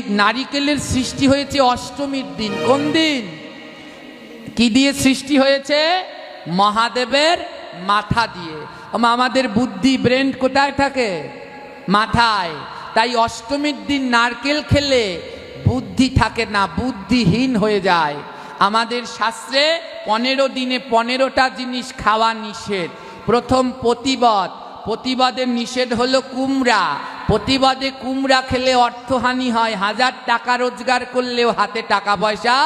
নারিকেলের সৃষ্টি হয়েছে অষ্টমীর দিন। কোন দিন? কি দিয়ে সৃষ্টি হয়েছে? মহাদেবের মাথা দিয়ে। আমাদের বুদ্ধি, ব্রেন কোথায় থাকে? মাথায়। তাই অষ্টমীর দিন নারকেল খেলে বুদ্ধি থাকে না, বুদ্ধিহীন হয়ে যায়। আমাদের শাস্ত্রে পনেরো দিনে পনেরোটা জিনিস খাওয়া নিষেধ। প্রথম প্রতিবাদ। প্রতিবাদের নিষেধ হলো কুমড়া। প্রতিবাদে কুমড়া খেলে অর্থহানি হয়, হাজার টাকা রোজগার করলেও হাতে টাকা পয়সা।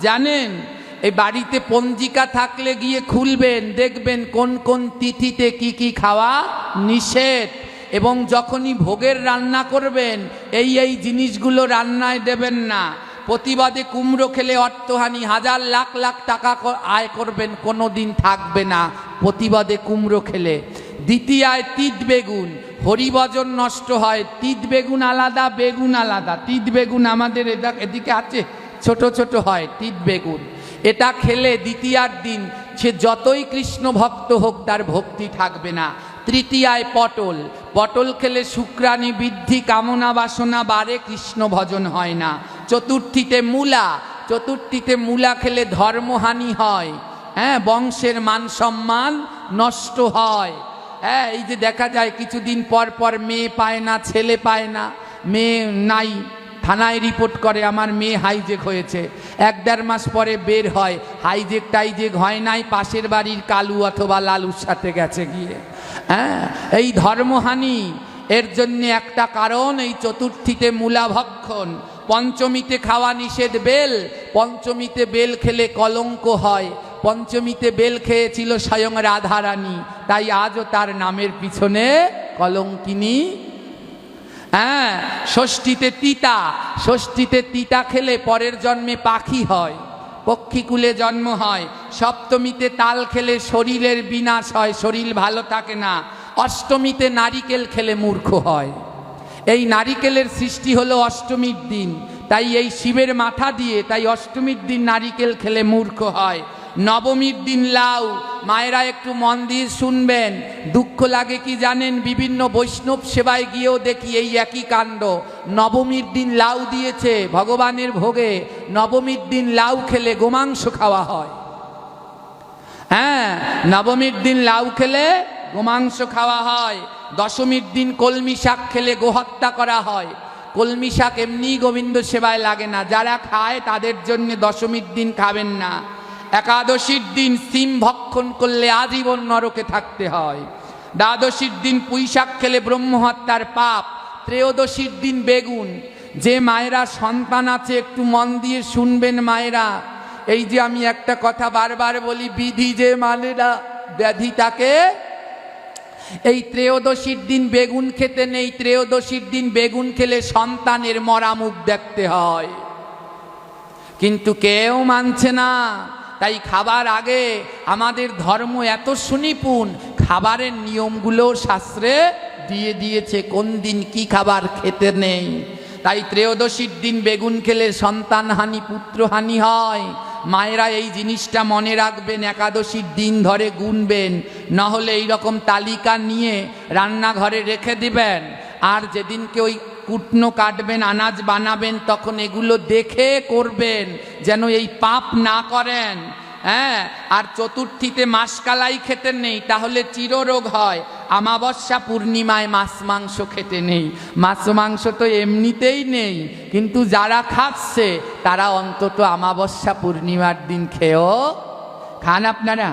জানেন, এই বাড়িতে পঞ্জিকা থাকলে গিয়ে খুলবেন, দেখবেন কোন কোন তিথিতে কি কি খাওয়া নিষেধ। এবং যখনই ভোগের রান্না করবেন, এই এই জিনিসগুলো রান্নায় দেবেন না। প্রতিবাদে কুমড়ো খেলে অর্থহানি, হাজার লাখ লাখ টাকা আয় করবেন কোনো দিন থাকবে না প্রতিবাদে কুমড়ো খেলে। দ্বিতীয়ায় তিত বেগুন হরিভজন নষ্ট হয়, তিত বেগুন আলাদা বেগুন আলাদা। তিত বেগুন আমাদের এদা- এদিকে আছে, ছোট ছোট হয়, তিত বেগুন। এটা খেলে দ্বিতীয়ার দিন, সে যতই কৃষ্ণ ভক্ত হোক, তার ভক্তি থাকবে না। তৃতীয়ায় পটল। পটল খেলে শুক্রাণী বৃদ্ধি, কামনা বাসনা বাড়ে, কৃষ্ণ ভজন হয় না। চতুর্থীতে মূলা। চতুর্থীতে মূলা খেলে ধর্মহানি হয়। হ্যাঁ বংশের মান সম্মান নষ্ট হয়। হ্যাঁ এই যে দেখা যায় কিছুদিন পর পর মেয়ে পায় না, ছেলে পায় না, মেয়ে নাই, থানায় রিপোর্ট করে, আমার মেয়ে হাইজেক হয়েছে। এক দেড় মাস পরে বের হয় হাইজেক টাইজেক হয় নাই, পাশের বাড়ির কালু অথবা লালুর সাথে গেছে গিয়ে। হ্যাঁ এই ধর্মহানি, এর জন্য একটা কারণ, এই চতুর্থীতে মূলাভক্ষণ পঞ্চমীতে খাওয়া নিষেধ বেল, পঞ্চমীতে বেল খেলে কলঙ্ক হয়। পঞ্চমীতে বেল খেয়েছিল স্বয়ং রাধারানী। তাই আজও তার নামের পিছনে কলঙ্কিনী। হ্যাঁ ষষ্ঠীতে তিতা। ষষ্ঠীতে তিতা খেলে পরের জন্মে পাখি হয়, পক্ষীকুলে জন্ম হয়। সপ্তমীতে তাল খেলে শরীরের বিনাশ হয়, শরীর ভালো থাকে না। অষ্টমীতে নারিকেল খেলে মূর্খ হয়। এই নারিকেলের সৃষ্টি হলো অষ্টমীর দিন। তাই এই শিবের মাথা দিয়ে তাই অষ্টমীর দিন নারিকেল খেলে মূর্খ হয়। নবমীর দিন লাউ, মায়েরা একটু মন দিয়ে শুনবেন। দুঃখ লাগে কি জানেন, বিভিন্ন বৈষ্ণব সেবায় গিয়েও দেখি এই একই কাণ্ড। নবমীর দিন লাউ দিয়েছে ভগবানের ভোগে, নবমীর দিন লাউ খেলে গোমাংস খাওয়া হয়। হ্যাঁ নবমীর দিন লাউ খেলে গোমাংস খাওয়া হয়, দশমীর দিন কলমি শাক খেলে গোহত্যা করা হয়। কলমি শাক এমনি গোবিন্দ সেবায় লাগে না, যারা খায় তাদের জন্য দশমীর দিন খাবেন না। একাদশীর দিন সিম ভক্ষণ করলে আজীবন নরকে থাকতে হয়। দ্বাদশীর দিন পুঁই শাক খেলে ব্রহ্মহত্যার পাপ। ত্রয়োদশীর দিন বেগুন। যে মায়েরা সন্তান আছে, একটু মন দিয়ে শুনবেন মায়েরা। এই যে আমি একটা কথা বারবার বলি, বিধি যে না ব্যাধি তাকে এই ত্রয়োদশীর দিন বেগুন খেতে নেই, ত্রয়োদশীর দিন বেগুন খেলে সন্তানের মরা মুখ দেখতে হয়। কিন্তু কেউ মানছে না। তাই খাবার আগে আমাদের ধর্ম এত সুনিপুণ, খাবারের নিয়মগুলো শাস্ত্রে দিয়ে দিয়েছে, কোন দিন কি খাবার খেতে নেই। তাই ত্রয়োদশীর দিন বেগুন খেলে সন্তানহানি পুত্রহানি হয়। মায়েরা এই জিনিসটা মনে রাখবেন, একাদশীর দিন ধরে গুনবেন, নাহলে এইরকম তালিকা নিয়ে রান্নাঘরে রেখে দিবেন। আর যেদিনকে ওই কুটনো কাটবেন, আনাজ বানাবেন, তখন এগুলো দেখে করবেন, যেন এই পাপ না করেন। হ্যাঁ আর চতুর্থীতে মাসকালাই খেতে নেই, তাহলে চিররোগ হয়। আমাবস্যা পূর্ণিমায় মাছ মাংস খেতে নেই। মাছ মাংস তো এমনিতেই নেই, কিন্তু যারা খাচ্ছে, তারা অন্তত আমাবস্যা পূর্ণিমার দিন খেয়েও খান আপনারা।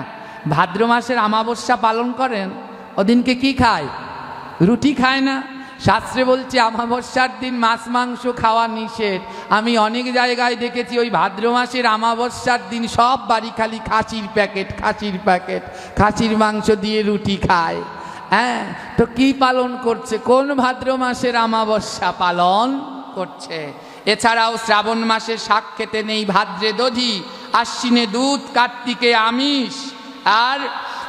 ভাদ্র মাসের আমাবস্যা পালন করেন, ওদিনকে কি খায়? রুটি খায় না? শাস্ত্রে বলছে, আমাবস্যার দিন মাছ, মাংস খাওয়া নিষেধ। আমি অনেক জায়গায় দেখেছি, ওই ভাদ্র মাসের আমাবস্যার দিন সব বাড়ি খালি খাসির প্যাকেট খাসির প্যাকেট, খাসির মাংস দিয়ে রুটি খায়। হ্যাঁ তো কি পালন করছে? কোন ভাদ্র মাসের আমাবস্যা পালন করছে? এছাড়াও শ্রাবণ মাসে শাক খেতে নেই ভাদ্রে দধি, আশ্বিনে দুধ, কার্তিকে আমিষ। আর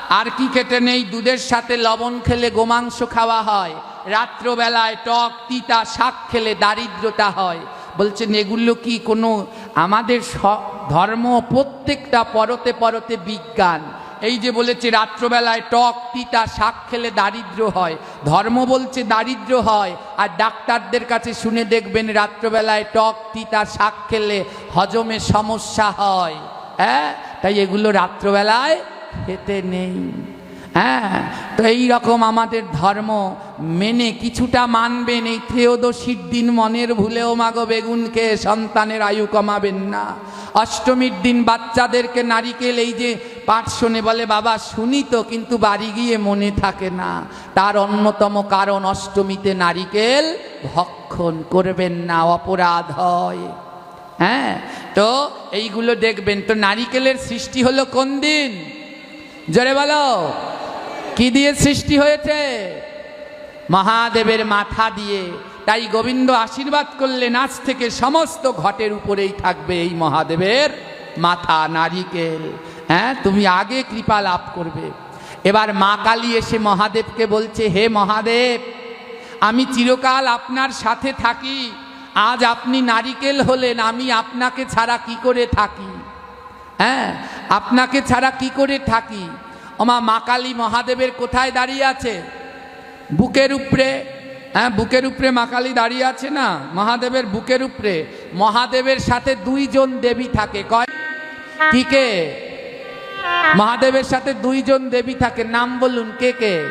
আর কি খেতে নেই? দুধের সাথে লবণ খেলে গোমাংস খাওয়া হয়। রাত্রবেলায় টক, তিতা শাক খেলে দারিদ্রতা হয়। বলছেন এগুলো কি কোনো আমাদের ধর্ম প্রত্যেকটা পরতে পরতে বিজ্ঞান? এই যে বলেছে, রাত্রবেলায় টক, তিতা শাক খেলে দারিদ্র হয়। ধর্ম বলছে দারিদ্র হয়। আর ডাক্তারদের কাছে শুনে দেখবেন, রাত্রবেলায় টক, তিতা শাক খেলে হজমে সমস্যা হয়। হ্যাঁ তাই এগুলো রাত্রবেলায় খেতে নেই। হ্যাঁ তো এই রকম আমাদের ধর্ম মেনে কিছুটা মানবেন, এই ত্রেয়োদশীর দিন মনের ভুলেও মাগো বেগুনকে সন্তানের আয়ু কমাবেন না। অষ্টমীর দিন বাচ্চাদেরকে নারিকেল, এই যে পাঠ শোনে বলে, বাবা, শুনি তো, কিন্তু বাড়ি গিয়ে মনে থাকে না। তার অন্যতম কারণ, অষ্টমীতে নারিকেল ভক্ষণ করবেন না, অপরাধ হয়। হ্যাঁ তো এইগুলো দেখবেন। তো নারিকেলের সৃষ্টি হলো কোন দিন? জোরে বলো। কি দিয়ে সৃষ্টি হয়েছে? মহাদেবের মাথা দিয়ে। তাই গোবিন্দ আশীর্বাদ করলে নাচ থেকে সমস্ত ঘটের উপরেই থাকবে এই মহাদেবের মাথা নারিকেল হ্যাঁ তুমি আগে কৃপা লাভ করবে। এবার মা কালী এসে মহাদেবকে বলছে, হে মহাদেব, আমি চিরকাল আপনার সাথে থাকি। আজ আপনি নারিকেল হলেন, আমি আপনাকে ছাড়া কি করে থাকি? হ্যাঁ আপনাকে ছাড়া কি করে থাকি? ওমা মা কালী মহাদেবের কোথায় দাঁড়িয়ে আছে? বুকের উপরে হ্যাঁ বুকের উপরে মা কালী দাঁড়িয়ে আছে না? মহাদেবের বুকের উপরে। মহাদেবের সাথে দুইজন দেবী থাকে। কয়? কি কে? মহাদেবের সাথে দুইজন দেবী থাকে। নাম বলুন, কে কে?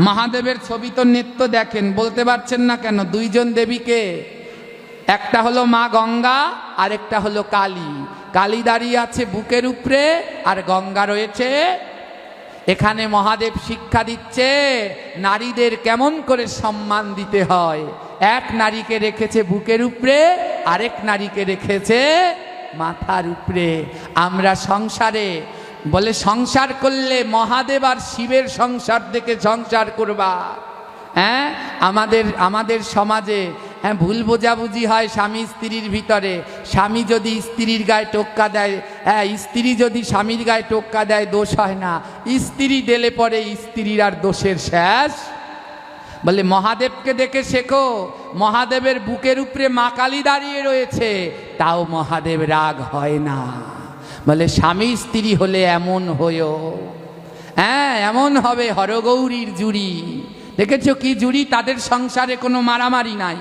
মহাদেবের ছবি তো নৃত্য দেখেন, বলতে পারছেন না কেন? দুইজন দেবীকে একটা হলো মা গঙ্গা আর একটা হলো কালী। কালী দাঁড়িয়ে আছে বুকের উপরে আর গঙ্গা রয়েছে। এখানে মহাদেব শিক্ষা দিচ্ছে, নারীদের কেমন করে সম্মান দিতে হয়? এক নারীকে রেখেছে বুকের উপরে, আরেক নারীকে রেখেছে মাথার উপরে। আমরা সংসারে, বলে সংসার করলে মহাদেব আর শিবের সংসার দেখে সংসার করবা। হ্যাঁ? আমাদের আমাদের সমাজে হ্যাঁ ভুল বোঝাবুঝি হয় স্বামী স্ত্রীর ভিতরে। স্বামী যদি স্ত্রীর গায়ে টোক্কা দেয় হ্যাঁ স্ত্রী যদি স্বামীর গায়ে টোক্কা দেয়, দোষ হয় না। স্ত্রী দিলে পরে স্ত্রীর আর দোষের শেষ। বলে, মহাদেবকে দেখে শেখো, মহাদেবের বুকের উপরে মা কালী দাঁড়িয়ে রয়েছে। তাও মহাদেব রাগ হয় না। বলে, স্বামী স্ত্রী হলে এমন হয়েও হ্যাঁ এমন হবে হরগৌরীর জুড়ি। দেখেছ কি জুড়ি? তাদের সংসারে কোনো মারামারি নাই।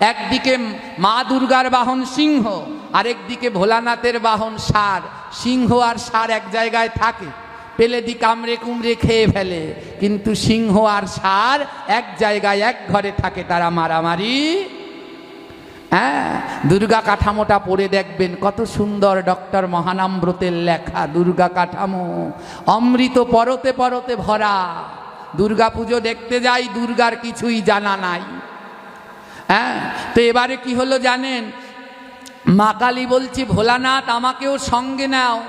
একদিকে মা দুর্গার বাহন সিংহ, আরেকদিকে ভোলানাথের বাহন সার। সিংহ আর সার এক জায়গায় থাকে পেলে দি কামড়ে কুমড়ে খেয়ে ফেলে। কিন্তু সিংহ আর সার এক জায়গায়, এক ঘরে থাকে তারা মারামারি। হ্যাঁ দুর্গা কাঠামোটা পড়ে দেখবেন, কত সুন্দর ডক্টর মহানাম্রতের লেখা, দুর্গা কাঠামো। অমৃত পরতে পরতে ভরা। দুর্গা পুজো দেখতে যাই, দুর্গার কিছুই জানা নাই। হ্যাঁ? তো এবারে কি হলো জানেন? মা কালী বলছি, ভোলানাথ, আমাকেও সঙ্গে নাও।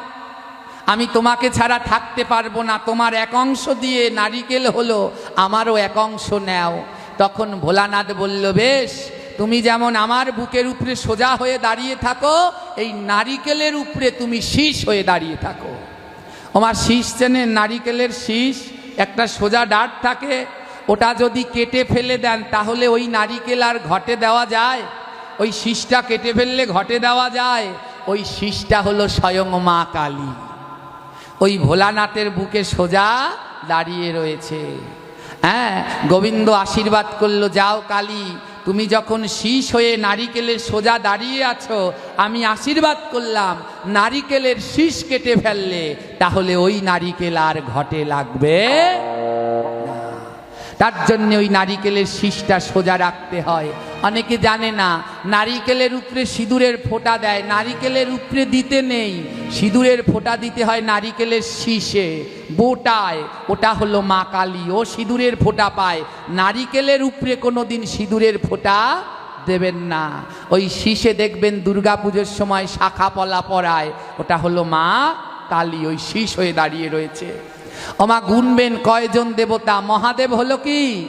আমি তোমাকে ছাড়া থাকতে পারব না। তোমার এক অংশ দিয়ে নারিকেল হলো, আমারও এক অংশ নেও। তখন ভোলানাথ বলল, বেশ, তুমি যেমন আমার বুকের উপরে সোজা হয়ে দাঁড়িয়ে থাকো, এই নারিকেলের উপরে তুমি শীষ হয়ে দাঁড়িয়ে থাকো। আমার শীষ চেনে নারিকেলের শীষ, একটা সোজা ডাট থাকে ওটা যদি কেটে ফেলে দেন, তাহলে ওই নারিকেল আর ঘটে দেওয়া যায়। ওই শীষটা কেটে ফেললে ঘটে দেওয়া যায়। ওই শীষটা হলো স্বয়ং মা কালী। ওই ভোলানাথের বুকে সোজা দাঁড়িয়ে রয়েছে। হ্যাঁ গোবিন্দ আশীর্বাদ করল, যাও কালী, তুমি যখন শীষ হয়ে নারিকেলের সোজা দাঁড়িয়ে আছো, আমি আশীর্বাদ করলাম, নারিকেলের শীষ কেটে ফেললে, তাহলে ওই নারিকেল আর ঘটে লাগবে। তার জন্য ওই নারিকেলের শীষটা সোজা রাখতে হয়। অনেকে জানে না, নারিকেলের উপরে সিঁদুরের ফোঁটা দেয়, নারিকেলের উপরে দিতে নেই। সিঁদুরের ফোঁটা দিতে হয় নারিকেলের শীষে। বোটায়, ওটা হলো মা কালী, ও সিঁদুরের ফোঁটা পায়। নারিকেলের উপরে কোনো দিন সিঁদুরের ফোঁটা দেবেন না। ওই শীষে দেখবেন দুর্গা পুজোর সময় শাখা পলা পরায় ওটা হলো মা কালী, ওই শীষ হয়ে দাঁড়িয়ে রয়েছে। ওমা গুনবেন কয়জন দেবতা? মহাদেব হলো কি?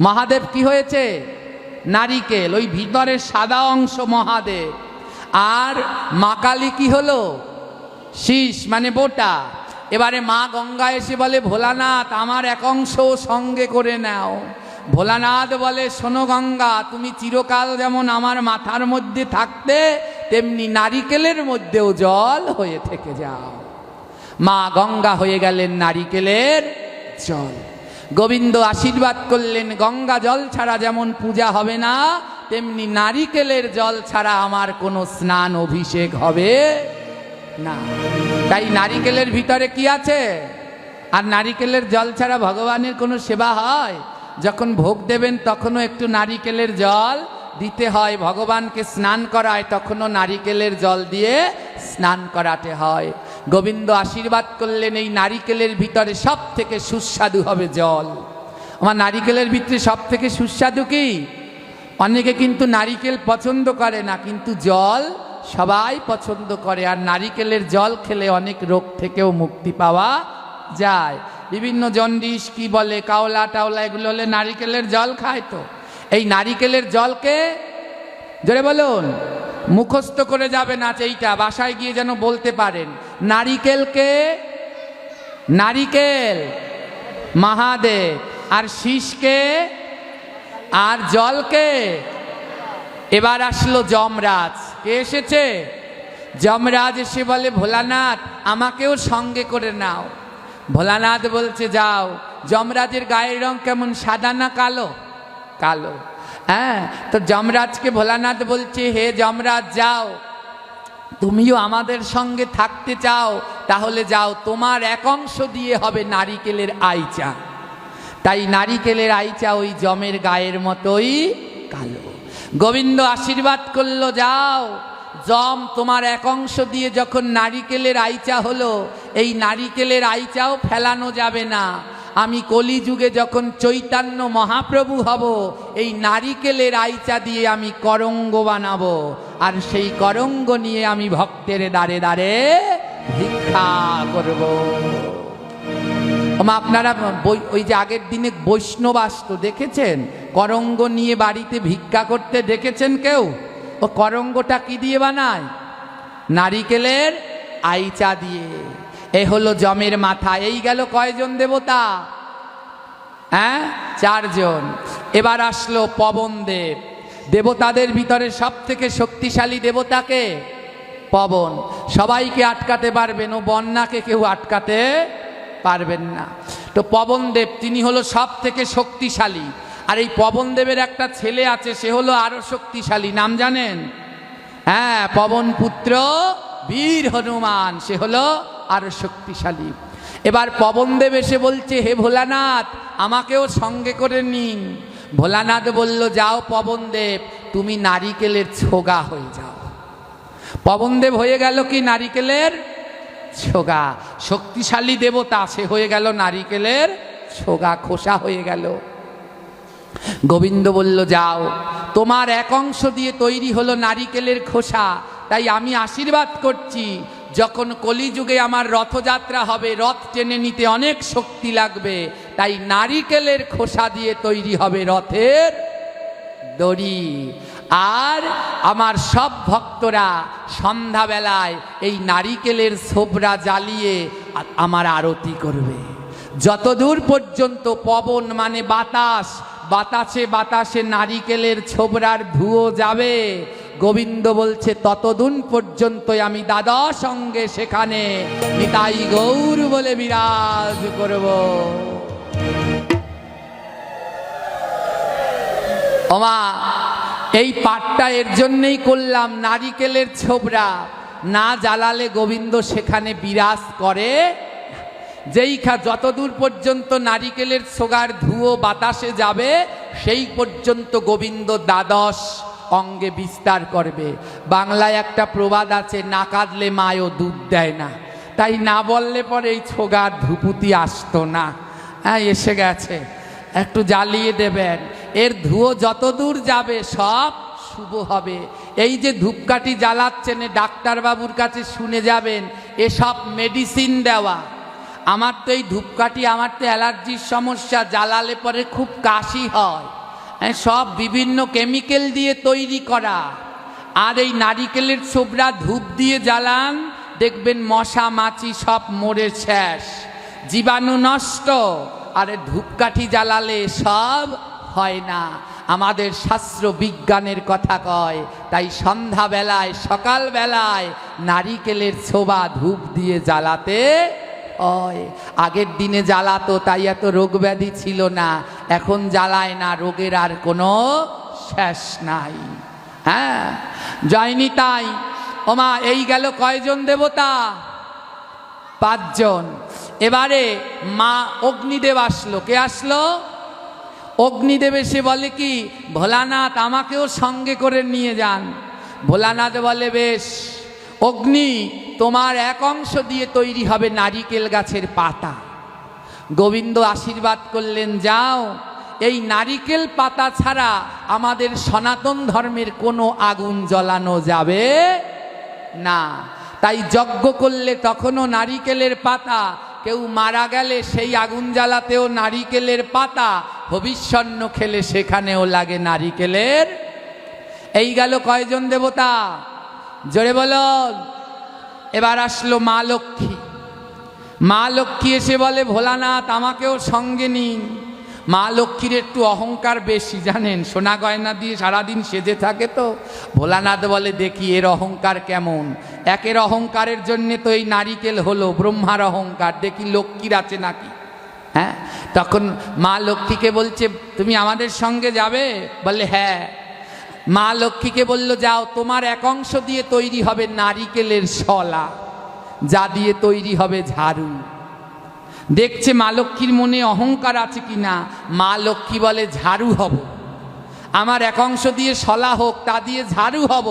মহাদেব কি হয়েছে? নারিকেল, ওই ভিতরের সাদা অংশ মহাদেব। আর মা কালী কি হলো? শীষ মানে বোটা। এবারে মা গঙ্গা এসে বলে, ভোলানাথ, আমার এক অংশ সঙ্গে করে নাও। ভোলানাথ বলে, শোনো গঙ্গা, তুমি চিরকাল যেমন আমার মাথার মধ্যে থাকতে, তেমনি নারিকেলের মধ্যেও জল হয়ে থেকে যাও। মা গঙ্গা হয়ে গেলেন নারিকেলের জল। গোবিন্দ আশীর্বাদ করলেন, গঙ্গা জল ছাড়া যেমন পূজা হবে না, তেমনি নারিকেলের জল ছাড়া আমার কোনো স্নান অভিষেক হবে না। তাই নারিকেলের ভিতরে কি আছে? আর নারিকেলের জল ছাড়া ভগবানের কোনো সেবা হয়? যখন ভোগ দেবেন তখনও একটু নারিকেলের জল দিতে হয়, ভগবানকে স্নান করায় তখনও নারিকেলের জল দিয়ে স্নান করাতে হয়। গোবিন্দ আশীর্বাদ করলেন এই নারিকেলের ভিতরে সব থেকে সুস্বাদু হবে জল। আমার নারিকেলের ভিতরে সব থেকে সুস্বাদু কি? অনেকে কিন্তু নারিকেল পছন্দ করে না, কিন্তু জল সবাই পছন্দ করে, আর নারিকেলের জল খেলে অনেক রোগ থেকেও মুক্তি পাওয়া যায়। বিভিন্ন জন্ডিস কি বলে, কাওলা টাওলা, এগুলো হলে নারিকেলের জল খায় তো। এই নারিকেলের জলকে, জোরে বলুন, মুখস্থ করে যাবেন আজ এইটা, বাসায় গিয়ে যেন বলতে পারেন। নারিকেলকে নারিকেল। মহাদেব। আর শীষকে আর জলকে এবার আসলো যমরাজ। কে এসেছে? যমরাজ এসে বলে, ভোলানাথ, আমাকেও সঙ্গে করে নাও। ভোলানাথ বলছে, যাও। যমরাজের গায়ের রং কেমন, সাদা না কালো? কালো। হ্যাঁ তো যমরাজকে ভোলানাথ বলছে, হে যমরাজ, যাও। তুমিও আমাদের সঙ্গে থাকতে চাও, তাহলে যাও, তোমার এক অংশ দিয়ে হবে নারিকেলের আইচা। তাই নারিকেলের আইচা ওই জমের গায়ের মতোই কালো। গোবিন্দ আশীর্বাদ করল, যাও, জম তোমার এক অংশ দিয়ে যখন নারিকেলের আইচা হলো, এই নারিকেলের আইচাও ফেলানো যাবে না। আমি কলিযুগে যখন চৈতন্য মহাপ্রভু হব, এই নারিকেলের আইচা দিয়ে আমি করঙ্গ বানাবো। আর সেই করঙ্গ নিয়ে আমি ভক্তের দ্বারে দ্বারে ভিক্ষা করব। ওমা, আপনারা ওই যে আগের দিনে বৈষ্ণব আসতো, দেখেছেন? করঙ্গ নিয়ে বাড়িতে ভিক্ষা করতে দেখেছেন কেউ? ও, করঙ্গটা কি দিয়ে বানায়? নারিকেলের আইচা দিয়ে। এ হলো জমের মাথা, এই গেল কয়জন দেবতা? হ্যাঁ চারজন। এবার আসলো পবন দেব দেবতাদের ভিতরে সব থেকে শক্তিশালী দেবতাকে? পবন। সবাইকে আটকাতে পারবেন ও বন্যাকে কেউ আটকাতে পারবেন না। তো পবন দেব তিনি হলো সব থেকে শক্তিশালী। আর এই পবন দেবের একটা ছেলে আছে, সে হলো আরও শক্তিশালী। নাম জানেন? হ্যাঁ পবন পুত্র বীর হনুমান। সে হলো আরও শক্তিশালী। এবার পবনদেব এসে বলছে, হে ভোলানাথ, আমাকেও সঙ্গে করে নিন। ভোলানাথ বলল, যাও পবনদেব, তুমি নারিকেলের ছোগা হয়ে যাও। পবনদেব হয়ে গেল কি নারিকেলের ছোগা? শক্তিশালী দেবতা, সে হয়ে গেল নারিকেলের ছোগা, খোসা হয়ে গেল। গোবিন্দ বলল, যাও, তোমার এক অংশ দিয়ে তৈরি হলো নারিকেলের খোসা, তাই আমি আশীর্বাদ করছি। যখন কলিযুগে আমার রথযাত্রা হবে, রথ টেনে নিতে অনেক শক্তি লাগবে। তাই নারিকেলের খোসা দিয়ে তৈরি হবে রথের দড়ি। আর আমার সব ভক্তরা সন্ধ্যাবেলায় এই নারিকেলের ছোবরা জ্বালিয়ে আমার আরতি করবে। যতদূর পর্যন্ত পবন মানে বাতাস, বাতাসে বাতাসে নারিকেলের ছোবরার ধুয়ো যাবে, গোবিন্দ বলছে, ততদূর পর্যন্ত আমি দাদা সঙ্গে সেখানে নিতাই গৌর বলে বিরাজ করব। ওমা, এই পাঠটা এর জন্যই করলাম নারিকেলের ছোবরা। না জ্বালালে গোবিন্দ সেখানে বিরাজ করে যেই খা যতদূর পর্যন্ত নারিকেলের সোগার ধুয়ো বাতাসে যাবে, সেই পর্যন্ত গোবিন্দ দ্বাদশ অঙ্গে বিস্তার করবে। বাংলায় একটা প্রবাদ আছে, না কাঁদলে মায়ও দুধ দেয় না। তাই না বললে পরে এই ছোগার ধুপুতি আসতো না। হ্যাঁ এসে গেছে। একটু জ্বালিয়ে দেবেন। এর ধুয়ো যত দূর যাবে, সব শুভ হবে। এই যে ধূপকাঠি জ্বালাচ্ছেন ডাক্তারবাবুর কাছে শুনে যাবেন, এসব মেডিসিন দেওয়া। আমার তো এই ধূপকাঠি, আমার তো অ্যালার্জির সমস্যা, জ্বালালে পরে খুব কাশি হয়। সব বিভিন্ন কেমিক্যাল দিয়ে তৈরি করা। আর এই নারিকেলের ছোবরা ধূপ দিয়ে জ্বালান, দেখবেন মশা, মাছি সব মরে শেষ। জীবাণু নষ্ট। আর ধূপকাঠি জ্বালালে সব হয় না। আমাদের শাস্ত্র বিজ্ঞানের কথা কয়, তাই সন্ধ্যাবেলায়, সকালবেলায় নারিকেলের ছোবা ধূপ দিয়ে জ্বালাতে হয়। আগের দিনে জ্বালাতো, তাই এত রোগ ব্যাধি ছিল না। এখন জ্বালায় না, রোগের আর কোনো শেষ নাই। হ্যাঁ জয়নি তাই। ওমা, এই গেল কয়জন দেবতা? পাঁচজন। এবারে মা অগ্নিদেব আসলো। কে আসলো? অগ্নিদেব এসে বলে কি, ভোলানাথ, আমাকেও সঙ্গে করে নিয়ে যান। ভোলানাথ বলে, বেশ, অগ্নি, তোমার এক অংশ দিয়ে তৈরি হবে নারিকেল গাছের পাতা। গোবিন্দ আশীর্বাদ করলেন, যাও, এই নারিকেল পাতা ছাড়া আমাদের সনাতন ধর্মের কোনো আগুন জ্বলানো যাবে না। তাই যজ্ঞ করলে তখনও নারিকেলের পাতা, কেউ মারা গেলে সেই আগুন জ্বালাতেও নারিকেলের পাতা ভবিষ্যন্ন খেলে সেখানেও লাগে নারিকেলের এই গেল কয়জন দেবতা? জোরে বল। এবার আসলো মা লক্ষ্মী। মা লক্ষ্মী এসে বলে, ভোলানাথ, আমাকেও সঙ্গে নিন। মা লক্ষ্মীর একটু অহংকার বেশি, জানেন? সোনা গয়না দিয়ে সারাদিন সেজে থাকে তো। ভোলানাথ বলে, দেখি, এর অহংকার কেমন? একের অহংকারের জন্যে তো এই নারিকেল হলো, ব্রহ্মার অহংকার। দেখি, লক্ষ্মীর আছে নাকি? হ্যাঁ? তখন মা লক্ষ্মীকে বলছে, তুমি আমাদের সঙ্গে যাবে? বলে হ্যাঁ। মা লক্ষ্মীকে বলল, যাও, তোমার এক অংশ দিয়ে তৈরি হবে নারিকেলের শলা, যা দিয়ে তৈরি হবে ঝাড়ু। দেখছে মা লক্ষ্মীর মনে অহংকার আছে কি না মা লক্ষ্মী বলে, ঝাড়ু হব। আমার এক অংশ দিয়ে শলা হোক, তা দিয়ে ঝাড়ু হব।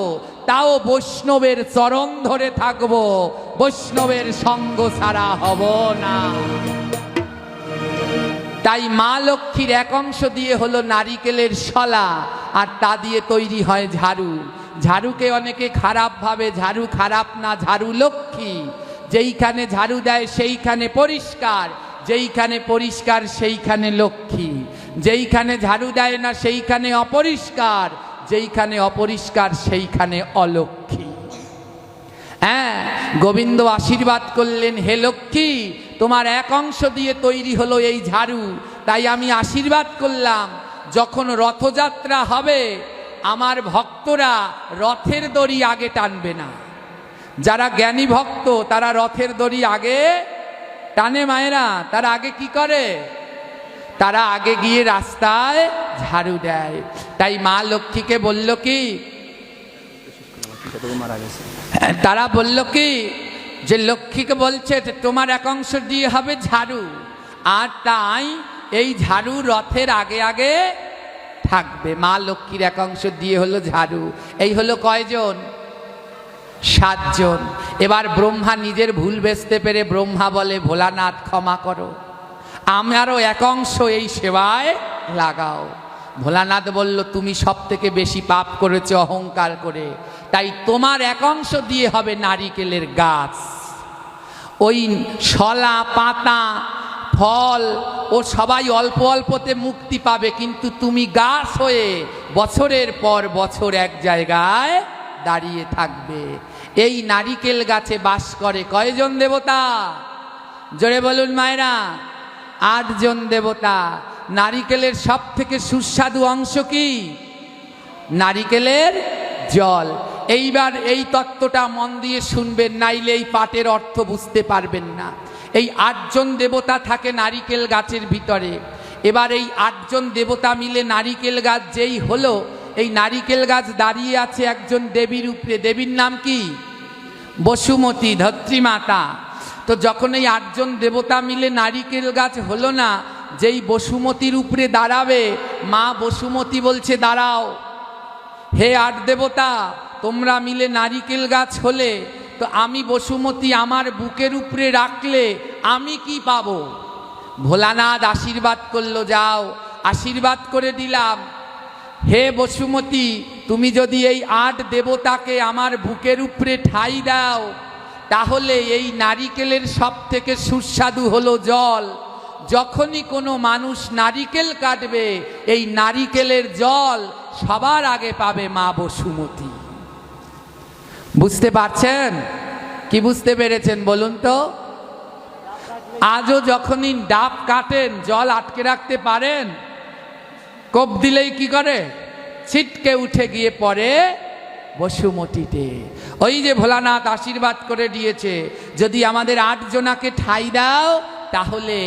তাও বৈষ্ণবের চরণ ধরে থাকব। বৈষ্ণবের সঙ্গ ছাড়া হব না। তাই মা লক্ষ্মীর এক অংশ দিয়ে হলো নারিকেলের শলা, আর তা দিয়ে তৈরি হয় ঝাড়ু। ঝাড়ুকে অনেকে খারাপ ভাবে, ঝাড়ু খারাপ না, ঝাড়ু লক্ষ্মী। যেইখানে ঝাড়ু দেয় সেইখানে পরিষ্কার, যেইখানে পরিষ্কার সেইখানে লক্ষ্মী। যেইখানে ঝাড়ু দেয় না সেইখানে অপরিষ্কার, যেইখানে অপরিষ্কার সেইখানে অলক্ষ্মী। হ্যাঁ গোবিন্দ আশীর্বাদ করলেন, হে লক্ষ্মী তোমার এক অংশ দিয়ে তৈরি হলো এই ঝাড়ু। তাই আমি আশীর্বাদ করলাম, যখন রথযাত্রা হবে, আমার ভক্তরা রথের দড়ি আগে টানবে না। যারা জ্ঞানী ভক্ত, তারা রথের দড়ি আগে টানে মায়েরা। তারা আগে কি করে? তারা আগে গিয়ে রাস্তায় ঝাড়ু দেয়। তাই মা লক্ষ্মীকে বলল কি তারা বলল কি যে লক্ষ্মীকে বলছে তোমার এক অংশ দিয়ে হবে ঝাড়ু, আর তাই এই ঝাড়ু রথের আগে আগে থাকবে। মা লক্ষ্মীর এক অংশ দিয়ে হলো ঝাড়ু। এই হলো কয়জন? সাতজন। এবার ব্রহ্মা নিজের ভুল বেচতে পেরে ব্রহ্মা বলে, ভোলানাথ, ক্ষমা করো। আমারও এক অংশ এই সেবায় লাগাও। ভোলানাথ বলল, তুমি সব থেকে বেশি পাপ করেছ অহংকার করে। তাই তোমার এক অংশ দিয়ে হবে নারিকেলের গাছ। ওই শলা, পাতা, ফল, ও সবাই অল্প অল্পতে মুক্তি পাবে। কিন্তু তুমি গাছ হয়ে বছরের পর বছর এক জায়গায় দাঁড়িয়ে থাকবে। এই নারিকেল গাছে বাস করে কয়জন দেবতা? জোরে বলুন মায়েরা, আটজন দেবতা। নারিকেলের সব থেকে সুস্বাদু অংশ কি? নারিকেলের জল। এইবার এই তত্ত্বটা মন দিয়ে শুনবেন, নাইলে এই পাটের অর্থ বুঝতে পারবেন না। এই আটজন দেবতা থাকে নারিকেল গাছের ভিতরে। এবার এই আটজন দেবতা মিলে নারিকেল গাছ যেই হলো, এই নারিকেল গাছ দাঁড়িয়ে আছে একজন দেবীর উপরে দেবীর নাম কি? বসুমতী ধত্রী মাতা। তো যখন এই আটজন দেবতা মিলে নারিকেল গাছ হলো না, যেই বসুমতির উপরে দাঁড়াবে, মা বসুমতী বলছে, দাঁড়াও। হে আট দেবতা তোমরা মিলে নারিকেল গাছ হলে, তো আমি বসুমতী আমার বুকের উপরে রাখলে আমি কি পাব? ভোলানাথ আশীর্বাদ করল, যাও, আশীর্বাদ করে দিলাম। হে বসুমতী, তুমি যদি এই আট দেবতাকে আমার বুকের উপরে ঠাই দাও, তাহলে এই নারিকেলের সব থেকে সুস্বাদু হলো জল। যখনই কোনো মানুষ নারিকেল কাটবে, এই নারিকেলের জল সবার আগে পাবে মা বসুমতী। বুঝতে পারছেন? কি বুঝতে পেরেছেন বলুন তো? আজও যখনই ডাব কাটেন, জল আটকে রাখতে পারেন, কোপ দিলেই কি করে? ছিটকে উঠে গিয়ে পড়ে বসুমতিতে। ওই যে ভোলানাথ আশীর্বাদ করে দিয়েছে, যদি আমাদের আটজনাকে ঠাই দাও, তাহলে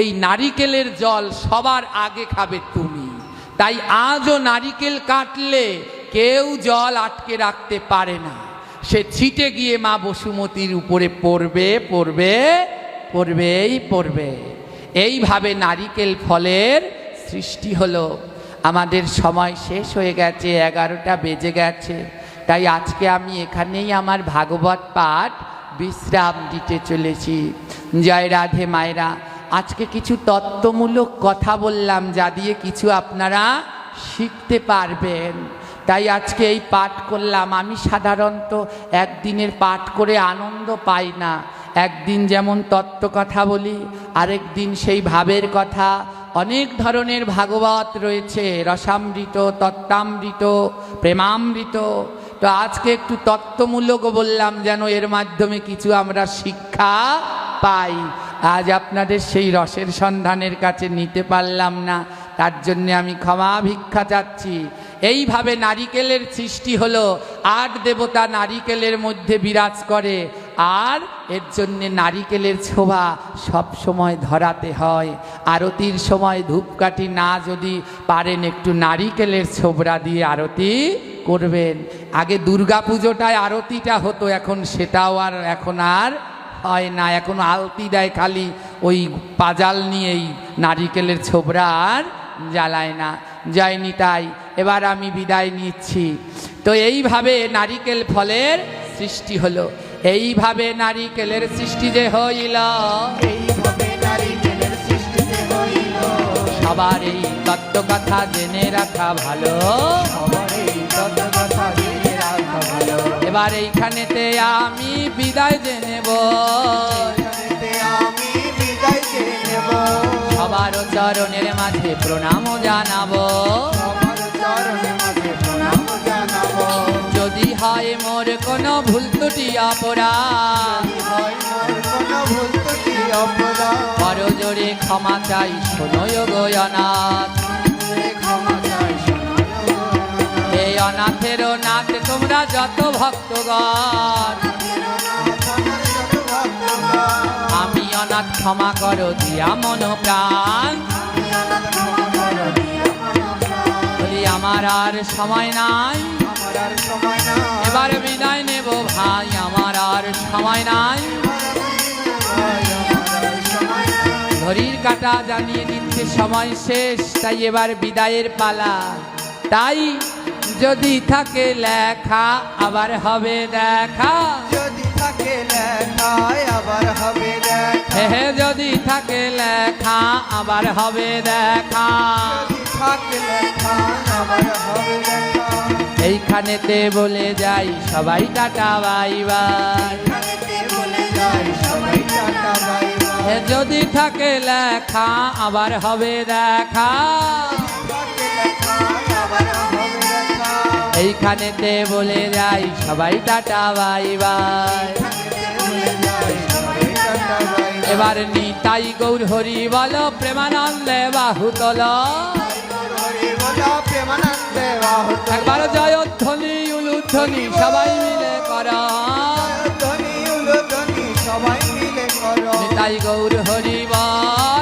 এই নারিকেলের জল সবার আগে খাবে তুমি। তাই আজও নারিকেল কাটলে কেউ জল আটকে রাখতে পারে না। সে ছিটে গিয়ে মা বসুমতির উপরে পড়বে পড়বে, পড়বেই পড়বে। এইভাবে নারিকেল ফলের সৃষ্টি হলো। আমাদের সময় শেষ হয়ে গেছে, এগারোটা বেজে গেছে। তাই আজকে আমি এখানেই আমার ভাগবত পাঠ বিশ্রাম দিতে চলেছি। জয় রাধে মায়েরা, আজকে কিছু তত্ত্বমূলক কথা বললাম, যা দিয়ে কিছু আপনারা শিখতে পারবেন। তাই আজকে এই পাঠ করলাম। আমি সাধারণত একদিনের পাঠ করে আনন্দ পাই না। একদিন যেমন তত্ত্ব কথা বলি আরেক দিন সেই ভাবের কথা। অনেক ধরনের ভাগবত রয়েছে, রসামৃত, তত্ত্বামৃত, প্রেমামৃত। তো আজকে একটু তত্ত্বমূলক বললাম যেন এর মাধ্যমে কিছু আমরা শিক্ষা পাই। আজ আপনাদের সেই রসের সন্ধানের কাছে নিতে পারলাম না। তার জন্যে আমি ক্ষমা ভিক্ষা চাচ্ছি। এইভাবে নারিকেলের সৃষ্টি হলো। আট দেবতা নারিকেলের মধ্যে বিরাজ করে। আর এর জন্যে নারিকেলের ছোভা সব সময় ধরাতে হয়। আরতির সময় ধূপকাঠি না যদি পারেন একটু নারিকেলের ছোবরা দিয়ে আরতি করবেন। আগে দুর্গা পুজোটায় আরতিটা হতো, এখন সেটাও আর এখন আর হয় না। এখন আলতি দেয় খালি, ওই পাজাল নিয়েই নারিকেলের ছোবরা আর জ্বালায় না। যায়নি তাই এবার আমি বিদায় নিচ্ছি। তো এইভাবে নারিকেল ফলের সৃষ্টি হলো। এইভাবে নারিকেলের সৃষ্টি যে হইল। সবার এই তত্ত্ব কথা জেনে রাখা ভালো। এবার এইখানেতে আমি বিদায় যে চরণের মাঝে প্রণাম জানাব। যদি হয় মোর কোনো ভুল ত্রুটি, অপরাধ। বড় জোরে ক্ষমা চাই শোনয় গো এই অনাথেরও নাথ, তোমরা যত ভক্তগণ। অনাথ ক্ষমা করো, দিয়া মন প্রাণ। বলি, আমার আর সময় নাই। আমার আর সময় না এবার বিদায় নেব ভাই, আমার আর সময় নাই। ঘড়ির কাটা জানিয়ে দিচ্ছে, সময় শেষ, তাই এবার বিদায়ের পালা। তাই যদি থাকে লেখা, আবার হবে দেখা। যদি থাকে লেখায় আবার হবে দেখা। হে যদি থাকে লেখা আবার হবে দেখা। থাকে লেখা আবার হবে দেখা। এইখানেতে বলে যাই সবাই টাটা বাই বাই। যদি থাকে লেখা আবার হবে দেখা। এইখানেতে বলে যাই সবাই টাটা বাই বাই। এখানেতে বলে যাই সবাই টাটা বাই বাই এবার নিতাই গৌর হরি বল প্রেমানন্দে বাহু তল। হরি বলা প্রেমানন্দে বাহুত একবার জয়ধ্বনি উলুধ্বনি সবাই মিলে কর। ধ্বনি উলধ্বনি সবাই মিলে করো। নিতাই গৌর হরি বল।